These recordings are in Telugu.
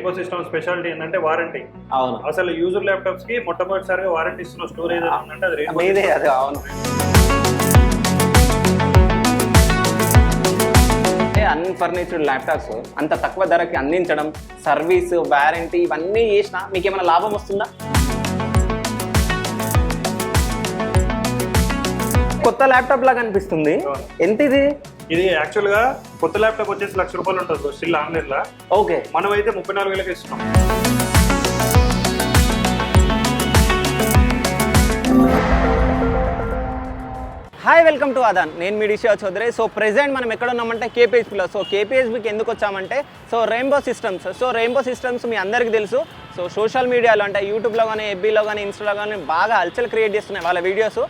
రెయిన్బో సిస్టమ్ స్పెషాలిటీ ఏంటంటే వారంటీ. అవును. అసలు యూజర్ ల్యాప్టాప్స్కి మొట్టమొదటిసారిగా వారంటీ ఇస్తున్న స్టోరేజ్ ఏంటంటే అది రెయిన్బో మీదే అది అవును. అంటే అన్ఫర్నిచర్డ్ ల్యాప్టాప్స్ అంత తక్కువ ధరకి అందించడం సర్వీస్ వారంటీ ఇవన్నీ చేసినా మీకు ఏమైనా లాభం వస్తుందా? కొత్త ల్యాప్టాప్ లాగా అనిపిస్తుంది. అవును. ఎంత ఇది ఇది యాక్చువల్గా కొత్త ల్యాప్టాప్ వచ్చేసి లక్ష రూపాయలు ఉంటుంది స్టిల్ ఆన్లైన్లో. ఓకే. మనం అయితే ముప్పై నాలుగు వేలకి ఇస్తున్నాం. హాయ్ వెల్కమ్ టు అదాన్ నేను మీ డిషా చౌదరి. సో ప్రెసెంట్ మనం ఎక్కడ ఉన్నామంటే కేపీహెచ్పిలో సో కేపీహెచ్పికి ఎందుకు వచ్చామంటే so rainbow systems so rainbow systems మీ అందరికీ తెలుసు. సో సోషల్ మీడియాలో అంటే యూట్యూబ్లో కానీ ఎఫ్బీలో కానీ ఇన్స్టాలో కానీ బాగా హల్చల్ క్రియేట్ చేస్తున్నాయి వాళ్ళ వీడియోస్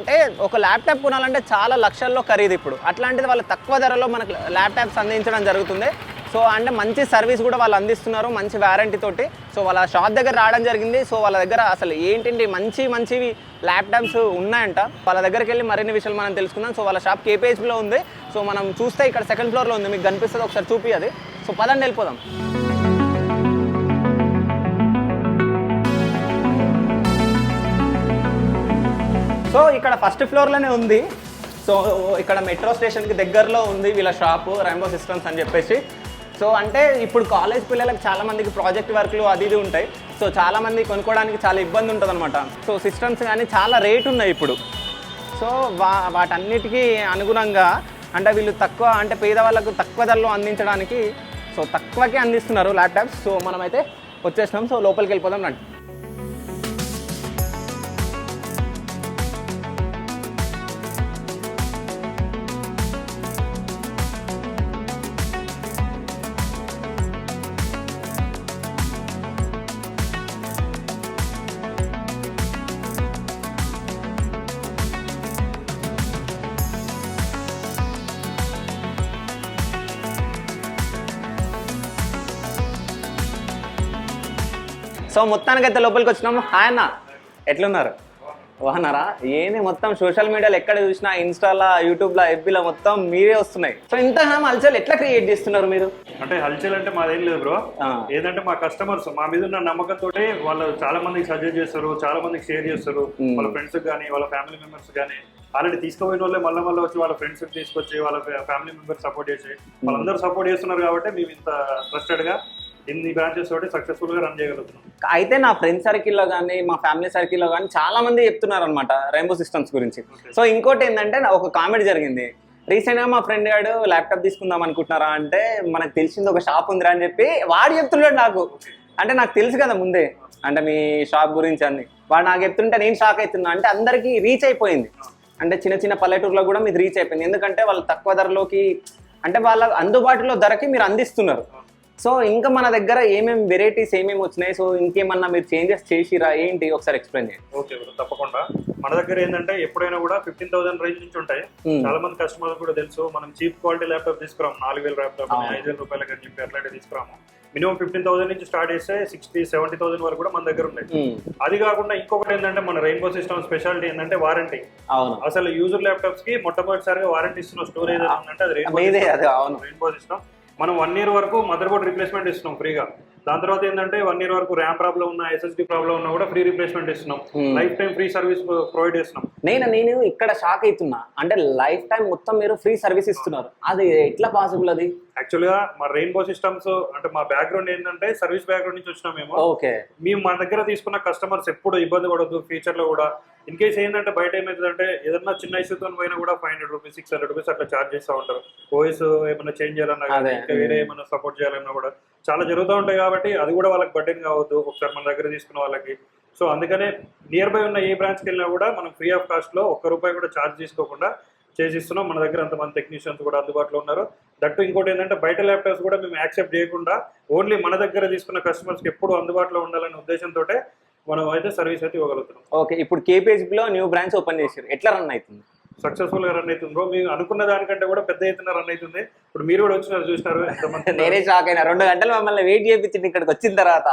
అంటే ఒక ల్యాప్టాప్ కొనాలంటే చాలా లక్షల్లో ఖరీదు ఇప్పుడు. అట్లాంటిది వాళ్ళు తక్కువ ధరలో మనకు ల్యాప్టాప్స్ అందించడం జరుగుతుంది. సో అంటే మంచి సర్వీస్ కూడా వాళ్ళు అందిస్తున్నారు మంచి వారంటీ తోటి. సో వాళ్ళ షాప్ దగ్గర రావడం జరిగింది. సో వాళ్ళ దగ్గర అసలు ఏంటంటే మంచి మంచివి ల్యాప్టాప్స్ ఉన్నాయంట. వాళ్ళ దగ్గరికి వెళ్ళి మరిన్ని విషయాలు మనం తెలుసుకుందాం. సో వాళ్ళ షాప్ కేపీహెచ్లో ఉంది. సో మనం చూస్తే ఇక్కడ సెకండ్ ఫ్లోర్లో ఉంది. మీకు కనిపిస్తుంది. ఒకసారి చూపి అది. సో పదండి వెళ్ళిపోదాం. సో ఇక్కడ ఫస్ట్ ఫ్లోర్లోనే ఉంది. సో ఇక్కడ మెట్రో స్టేషన్కి దగ్గరలో ఉంది వీళ్ళ షాపు రైంబో సిస్టమ్స్ అని చెప్పేసి. సో అంటే ఇప్పుడు కాలేజ్ పిల్లలకు చాలామందికి ప్రాజెక్ట్ వర్క్లు అది ఇది ఉంటాయి. సో చాలామంది కొనుక్కోవడానికి చాలా ఇబ్బంది ఉంటుంది అనమాట సో సిస్టమ్స్ కానీ చాలా రేట్ ఉన్నాయి ఇప్పుడు. సో వా వాటన్నిటికీ అనుగుణంగా అంటే వీళ్ళు తక్కువ అంటే పేదవాళ్ళకు తక్కువ ధరలో అందించడానికి సో తక్కువకే అందిస్తున్నారు ల్యాప్టాప్స్. సో మనమైతే వచ్చేసినాం. సో లోపలికి వెళ్ళిపోదాం రండి. సో మొత్తానికి అయితే లోపలికి వచ్చినాము హాయ్ అన్న. ఎట్లున్నారు? బాగున్నారా? ఏంది మొత్తం సోషల్ మీడియాలో ఎక్కడ చూసినా ఇన్స్టాలో యూట్యూబ్లో ఎఫ్బీలో మొత్తం మీరే వస్తున్నాయి. సో ఇంత అలచల్ ఎట్లా క్రియేట్ చేస్తున్నారు మీరు? అంటే హల్చల్ అంటే మాదేం లేదు బ్రో. ఏంటంటే మా కస్టమర్స్ మా మీద ఉన్న నమ్మకంతో వాళ్ళు చాలా మందికి సజెస్ట్ చేస్తారు చాలా మందికి షేర్ చేస్తారు. వాళ్ళ ఫ్రెండ్స్ కానీ వాళ్ళ ఫ్యామిలీ మెంబర్స్ కానీ ఆల్రెడీ తీసుకుపోయిన వాళ్ళే మళ్ళీ మళ్ళీ వచ్చి వాళ్ళ ఫ్రెండ్స్ తీసుకొచ్చి వాళ్ళ ఫ్యామిలీ మెంబర్స్ సపోర్ట్ చేసి వాళ్ళందరూ సపోర్ట్ చేస్తున్నారు కాబట్టి మేము ఇంత ట్రస్టెడ్గా ఇన్ని బ్రాంచెస్ తోటి సక్సెస్ఫుల్గా రన్ చేయగలుగుతున్నాం. అయితే నా ఫ్రెండ్ సర్కిల్లో కానీ మా ఫ్యామిలీ సర్కిల్లో కానీ చాలా మంది చెప్తున్నారు అనమాట రెయిన్బో సిస్టమ్స్ గురించి సో ఇంకోటి ఏంటంటే ఒక కామెడీ జరిగింది. రీసెంట్గా మా ఫ్రెండ్ గాడు ల్యాప్టాప్ తీసుకుందాం అనుకుంటున్నారా అంటే మనకు తెలిసింది ఒక షాప్ ఉందిరా అని చెప్పి వాడు చెప్తున్నాడు నాకు. అంటే నాకు తెలుసు కదా ముందే. అంటే మీ షాప్ గురించి అన్ని వాడు నాకు చెప్తుంటే నేను షాక్ అవుతున్నా. అంటే అందరికీ రీచ్ అయిపోయింది. అంటే చిన్న చిన్న పల్లెటూరులో కూడా మీది రీచ్ అయిపోయింది. ఎందుకంటే వాళ్ళు తక్కువ ధరలోకి అంటే వాళ్ళ అందుబాటులో ధరకి మీరు అందిస్తున్నారు. సో ఇంకా మన దగ్గర ఏమేమి వెరైటీస్ ఏమేమి వచ్చినాయి? సో ఇంకేమన్నా మీరు చేంజెస్ చేసిరా? ఏంటి? ఒకసారి ఎక్స్ప్లెయిన్ చేయండి. ఓకే బ్రో తప్పకుండా. మన దగ్గర ఏంటంటే ఎప్పుడైనా కూడా ఫిఫ్టీన్ థౌసండ్ రేంజ్ నుంచి ఉంటాయి. Hmm. చాలా మంది కస్టమర్స్ కూడా తెలుసు మనం చీప్ క్వాలిటీ ల్యాప్టాప్ తీసుకురాము. నాలుగు వేల ల్యాప్టాప్. ఐదు వేల రూపాయలకి అని చెప్పి అట్లాంటి తీసుకురాము. మినిమం ఫిఫ్టీన్ థౌసండ్ నుంచి స్టార్ట్ చేస్తే సిక్స్టీ సెవెంటీ థౌసండ్ వరకు కూడా మన దగ్గర ఉన్నాయి. ఉమ్, అది కాకుండా ఇంకొకటి ఏంటంటే మన రెయిన్బో సిస్టమ్ స్పెషాలిటీ ఏంటంటే వారంటీ అసలు యూజర్ ల్యాప్టాప్స్కి మొట్టమొదటిసారిగా వారంటీ ఇస్తున్న స్టోరేజ్ ఏంటంటే అది అవును. రెయిన్బో సిస్టమ్ మనం వన్ ఇయర్ వరకు మదర్ బోర్డ్ రిప్లేస్మెంట్ ఇస్తున్నాం ఫ్రీగా దాని తర్వాత ఏంటంటే వన్ ఇయర్ వరకు ర్యామ్ ప్రాబ్లం ఉన్నా ఎస్ఎస్డి ప్రాబ్లం ఉన్నా కూడా ఫ్రీ రిప్లేస్మెంట్ ఇస్తున్నాం. Life time free service provide చేస్తున్నాం. నేను నేను ఇక్కడ షాక్ అవుతున్నా. అంటే లైఫ్ టైం మొత్తం మీరు ఫ్రీ సర్వీస్ ఇస్తున్నారు. అది ఎట్లా పాసిబుల్ అది? యాక్చువల్గా మా రెయిన్బో సిస్టమ్స్ అంటే మా బ్యాక్గ్రౌండ్ ఏంటంటే సర్వీస్ బ్యాక్గ్రౌండ్ నుంచి వచ్చినాం మేము. ఓకే మేము మన దగ్గర తీసుకున్న కస్టమర్స్ ఎప్పుడు ఇబ్బంది పడద్దు ఫ్యూచర్లో కూడా. ఇన్ కేస్ ఏంటంటే బయట ఏమవుతుందంటే ఏదన్నా చిన్న ఇష్యూతో పోయినా కూడా five hundred rupees six hundred rupees అట్లా చార్జ్ చేస్తూ ఉంటారు. ఓఎస్ ఏమైనా చేంజ్ చేయాలన్నా. ఇంకా వేరే ఏమైనా సపోర్ట్ చేయాలన్నా కూడా. చాలా జరుగుతూ ఉంటాయి కాబట్టి అది కూడా వాళ్ళకి బడ్డెన్ కావద్దు. ఒకసారి మన దగ్గర తీసుకున్న వాళ్ళకి. సో అందుకనే నియర్ బై ఉన్న ఏ బ్రాంచ్కి వెళ్ళినా కూడా మనం ఫ్రీ ఆఫ్ కాస్ట్లో ఒక్క రూపాయి కూడా ఛార్జ్ తీసుకోకుండా చేసిస్తున్నాం. మన దగ్గర అంతమంది టెక్నీషియన్స్ కూడా అందుబాటులో ఉన్నారు. దట్టు ఇంకోటి ఏంటంటే బయట ల్యాప్టాప్స్ కూడా మేము యాక్సెప్ట్ చేయకుండా ఓన్లీ మన దగ్గర తీసుకున్న కస్టమర్స్కి ఎప్పుడు అందుబాటులో ఉండాలనే ఉద్దేశంతో మనం అయితే సర్వీస్ అయితే ఇవ్వగలుగుతున్నాం. ఓకే ఇప్పుడు KPHB లో న్యూ బ్రాంచ్ ఓపెన్ చేశారు. ఎట్లా రన్ అవుతుంది? సక్సెస్ఫుల్గా రన్ అవుతుంది బ్రో మీరు అనుకున్న దానికంటే కూడా పెద్ద ఎత్తున రన్ అవుతుంది. ఇప్పుడు మీరు కూడా వచ్చినారు చూసినారు. ఎంతమంది నేనే షాక్ అయినా. రెండు గంటలు మమ్మల్ని వెయిట్ చేయించింది ఇక్కడికి వచ్చిన తర్వాత.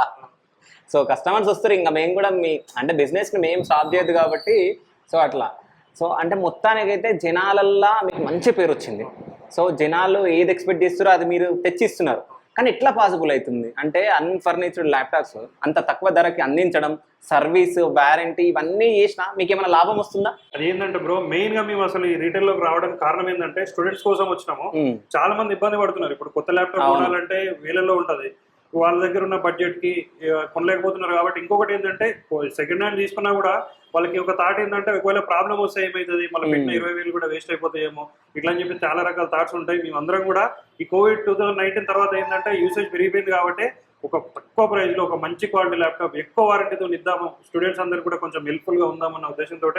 సో కస్టమర్స్ వస్తారు ఇంకా. మేము కూడా మీ అంటే బిజినెస్ని మేము స్టాప్ చేయదు కాబట్టి. సో అట్లా. సో అంటే మొత్తానికైతే జనాలల్లా మీకు మంచి పేరు వచ్చింది. సో జనాలు ఏది ఎక్స్పెక్ట్ చేస్తారో అది మీరు తెచ్చిస్తున్నారు. కానీ ఎట్లా పాసిబుల్ అవుతుంది? అంటే అన్ఫర్నిచర్డ్ ల్యాప్టాప్స్ అంత తక్కువ ధరకి అందించడం సర్వీస్ వారంటీ ఇవన్నీ చేసినా మీకు ఏమైనా లాభం వస్తుందా? అది ఏంటంటే బ్రో మెయిన్గా మేము అసలు ఈ రీటైల్లోకి రావడానికి కారణం ఏంటంటే స్టూడెంట్స్ కోసం వచ్చినాము. చాలా మంది ఇబ్బంది పడుతున్నారు. ఇప్పుడు కొత్త ల్యాప్టాప్. కొనాలంటే వేలలో ఉంటది. వాళ్ళ దగ్గర ఉన్న బడ్జెట్కి కొనలేకపోతున్నారు కాబట్టి ఇంకొకటి ఏంటంటే సెకండ్ హ్యాండ్ తీసుకున్నా కూడా వాళ్ళకి ఒక థాట్ ఏంటంటే ఒకవేళ ప్రాబ్లం వస్తే ఏమవుతుంది మళ్ళీ పెట్టిన. ఇరవై వేలు కూడా వేస్ట్ అయిపోతాయేమో? ఇట్లా అని చెప్పి చాలా రకాల థాట్స్ ఉంటాయి. మేము అందరం కూడా ఈ కోవిడ్ టూ థౌసండ్ నైన్టీన్ తర్వాత ఏంటంటే యూసేజ్ పెరిగిపోయింది కాబట్టి ఒక తక్కువ ప్రైస్లో ఒక మంచి క్వాలిటీ ల్యాప్టాప్ ఎక్కువ వారంటీతో ఇద్దాము. స్టూడెంట్స్ అందరు కూడా కొంచెం హెల్ప్ఫుల్గా ఉందామన్న ఉద్దేశంతో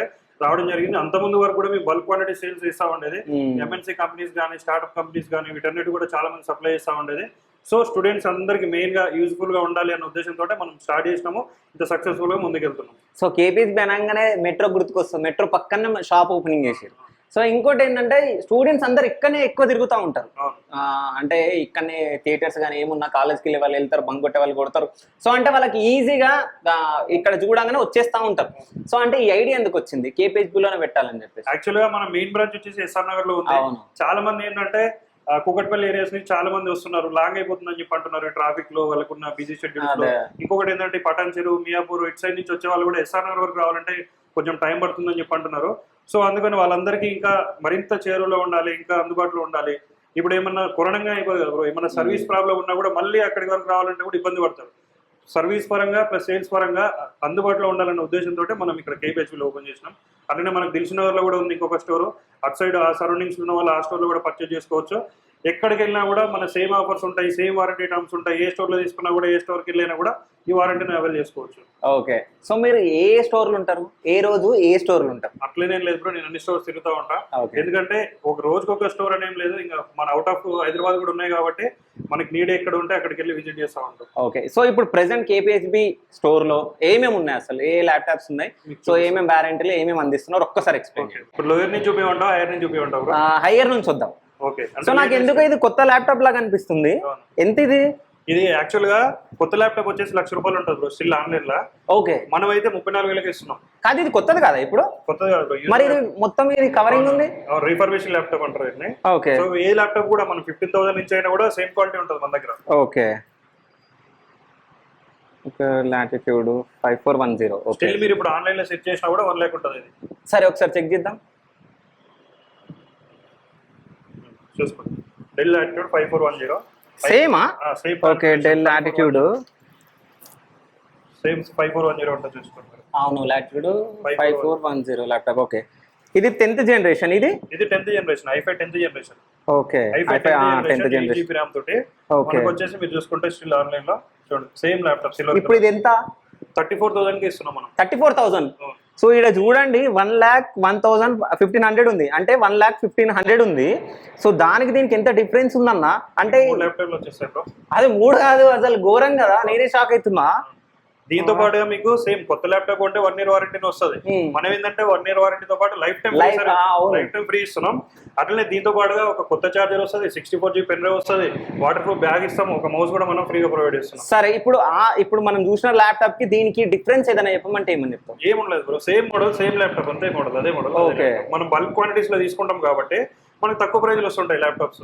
రావడం జరిగింది. అంత ముందు వరకు కూడా మేము బల్క్ క్వాలిటీ సేల్స్ ఇస్తా ఉండేది. ఎంఎన్సీ కంపెనీస్ కానీ స్టార్ట్అప్ కంపెనీస్ కానీ వీటన్నిటి కూడా చాలా మంది సప్లై చేస్తూ ఉండేది. సో స్టూడెంట్స్ అందరికి మెయిన్గా యూజ్ఫుల్గా ఉండాలి అన్న ఉద్దేశంతో మనం స్టార్ట్ చేసినాము. ఇంత సక్సెస్ఫుల్గా ముందుకెళ్తున్నాం. సో కేపీహెచ్బి అనగానే మెట్రో గుర్తుకొస్తుంది. మెట్రో పక్కనే షాప్ ఓపెనింగ్ చేసారు సో ఇంకోటి ఏంటంటే స్టూడెంట్స్ అందరు ఇక్కడనే ఎక్కువ తిరుగుతూ ఉంటారు. అంటే ఇక్కడనే థియేటర్స్ కానీ ఏమున్నా కాలేజ్కి వెళ్ళే వాళ్ళు వెళ్తారు బంక్ కొట్టే వాళ్ళు కొడతారు. సో అంటే వాళ్ళకి ఈజీగా ఇక్కడ చూడంగానే వచ్చేస్తూ ఉంటారు. సో అంటే ఈ ఐడియా ఎందుకు వచ్చింది? కేపీహెచ్బిలోనే పెట్టాలని చెప్పేసి. యాక్చువల్గా మన మెయిన్ బ్రాంచ్ వచ్చేసి ఎస్ఆర్ నగర్లో ఉంది. చాలా మంది ఏంటంటే కూకట్పల్లి ఏరియాస్ నుంచి చాలా మంది వస్తున్నారు. లాంగ్ అయిపోతుందని చెప్పి అంటున్నారు ట్రాఫిక్లో వాళ్ళకున్న బిజీ షెడ్యూల్స్లో. అదే. ఇంకొకటి ఏంటంటే పటాన్ చెరువు మియాపూర్ ఇటు సైడ్ నుంచి వచ్చే వాళ్ళు కూడా ఎస్ఆర్ నగర్ వరకు రావాలంటే కొంచెం టైం పడుతుందని చెప్పి అంటున్నారు. సో అందుకని వాళ్ళందరికీ ఇంకా మరింత చేరువలో ఉండాలి ఇంకా అందుబాటులో ఉండాలి. ఇప్పుడు ఏమన్నా కొరణంగా బ్రో ఏమన్నా సర్వీస్ ప్రాబ్లం ఉన్నా కూడా మళ్ళీ అక్కడి వరకు రావాలంటే కూడా ఇబ్బంది పడతారు. సర్వీస్ పరంగా ప్లస్ సేల్స్ పరంగా అందుబాటులో ఉండాలన్న ఉద్దేశంతో మనం ఇక్కడ కేపీహెచ్లో ఓపెన్ చేసినాం. అట్లనే మనకు తెలిసిన వాళ్ళలో కూడా ఉంది ఇంకొక స్టోర్. అటు సైడ్ ఆ సరౌండింగ్స్ ఉన్న వాళ్ళు ఆ స్టోర్లో కూడా పర్చేజ్ చేసుకోవచ్చు. ఎక్కడికి వెళ్ళినా కూడా మన సేమ్ ఆఫర్స్ ఉంటాయి సేమ్ వారంటీ టర్మ్స్ ఉంటాయి ఏ స్టోర్లో తీసుకున్నా కూడా ఏ స్టోర్కి వెళ్ళినా కూడా ఈ వారంటీని అవైల్ చేసుకోవచ్చు. ఓకే. సో మీరు ఏ స్టోర్లు ఉంటారు? ఏ రోజు ఏ స్టోర్లు ఉంటారు? అట్లనేం లేదు బ్రో నేను అన్ని స్టోర్స్ తిరుగుతూ ఉంటా. ఎందుకంటే ఒక రోజుకి ఒక స్టోర్ అనేం లేదు ఇంకా మన అవుట్ ఆఫ్ హైదరాబాద్ కూడా ఉన్నాయి కాబట్టి మనకి నీడ్ ఎక్కడ ఉంటే అక్కడికి వెళ్ళి విజిట్ చేస్తా ఉంటాం. ఓకే. సో ఇప్పుడు ప్రెసెంట్ కేపీహెచ్బి స్టోర్లో ఏమేమి ఉన్నాయి అసలు? ఏ ల్యాప్టాప్స్ ఉన్నాయి? సో ఏమేమి వ్యారంటీలు ఏమేమి అందిస్తున్నారు? ఒక్కసారి ఎక్స్ప్లెయిన్ ఇప్పుడు లోయర్ నుంచి చూపించమంటావు హైయర్ నుంచి చూపించమంటావు బ్రో హైయర్ నుంచి వద్దాం. సో నాకు ఎందుకు ఇది కొత్త ల్యాప్టాప్ లాగా అనిపిస్తుంది. ఎంత ఇది? ఇది యాక్చువల్గా కొత్త ల్యాప్టాప్ వచ్చేసి లక్ష రూపాయలు ఉంటుంది బ్రో స్టిల్ ఆన్లైన్లో. ఓకే. మనం అయితే ముప్పై నాలుగు వేలకి ఇస్తున్నాం. కాదు ఇది కొత్తది కదా ఇప్పుడు? కొత్తది కాదు bro. మరి ఇది మొత్తం ఇది కవరింగ్ ఉంది? రీఫర్బిషన్ ల్యాప్టాప్ అంటారు దీన్ని. ఓకే. సో ఏ ల్యాప్టాప్ కూడా మనం ఫిఫ్టీన్ థౌసండ్ నుంచి అయినా కూడా సేమ్ క్వాలిటీ ఉంటుంది మన దగ్గర. Okay. Latitude five four one zero okay. Still మీరు ఇప్పుడు ఆన్లైన్లో సెట్ చేసినా కూడా వన్ ల్యాక్ ఉంటుంది ఇది. సరే ఒకసారి చెక్ చేద్దాం. చూసుకోండి. Dell attitude five four one zero సేమా same okay Dell Latitude same five four one zero ఉంటుంది చూసుకోండి మీరు. అవును Latitude five four one zero laptop okay ఇది టెన్త్ జనరేషన్ ఇది? ఇది tenth generation i five tenth generation okay i five tenth generation GB RAM తోటి. ఓకే మనకు వచ్చేసి మీరు చూసుకుంటే స్టిల్ ఆన్లైన్లో చూడండి సేమ్ ల్యాప్టాప్ ఇప్పుడు ఇది ఎంత? థర్టీ ఫోర్ థౌసండ్కి ఇస్తున్నాం మనం. థర్టీ ఫోర్ థౌసండ్ సో ఇక్కడ చూడండి one lakh one thousand fifteen hundred ఉంది. అంటే వన్ ల్యాక్ ఫిఫ్టీన్ హండ్రెడ్ ఉంది. సో దానికి దీనికి ఎంత డిఫరెన్స్ ఉందన్న? అంటే అది మూడు కాదు అసలు ఘోరం కదా. నేనే షాక్ అవుతున్నా. దీంతో పాటుగా మీకు సేమ్ కొత్త ల్యాప్టాప్ ఉంటే వన్ ఇయర్ వారంటీ వస్తుంది. మనం ఏంటంటే వన్ ఇయర్ వారంటీతో పాటు life time. Life time free ఇస్తున్నాం. అట్లనే దీంతో పాటుగా ఒక కొత్త చార్జర్ వస్తుంది sixty four G pen drive వస్తుంది. వాటర్ ప్రూఫ్ బ్యాగ్ ఇస్తాం ఒక మౌస్ కూడా మనం ఫ్రీగా ప్రొవైడ్ చేస్తున్నాం. సరే ఇప్పుడు ఆ ఇప్పుడు మనం చూసిన ల్యాప్టాప్కి దీనికి డిఫరెన్స్ ఏదైనా చెప్పమంటే ఏమని చెప్తాం ఏముండదు bro same model same laptop అంతే మోడల్ అదే మోడల్ Okay. మనం బల్క్ క్వాంటిటీస్లో తీసుకుంటాం కాబట్టి మనకు తక్కువ ప్రైస్లో వస్తుంటాయి ల్యాప్టాప్స్.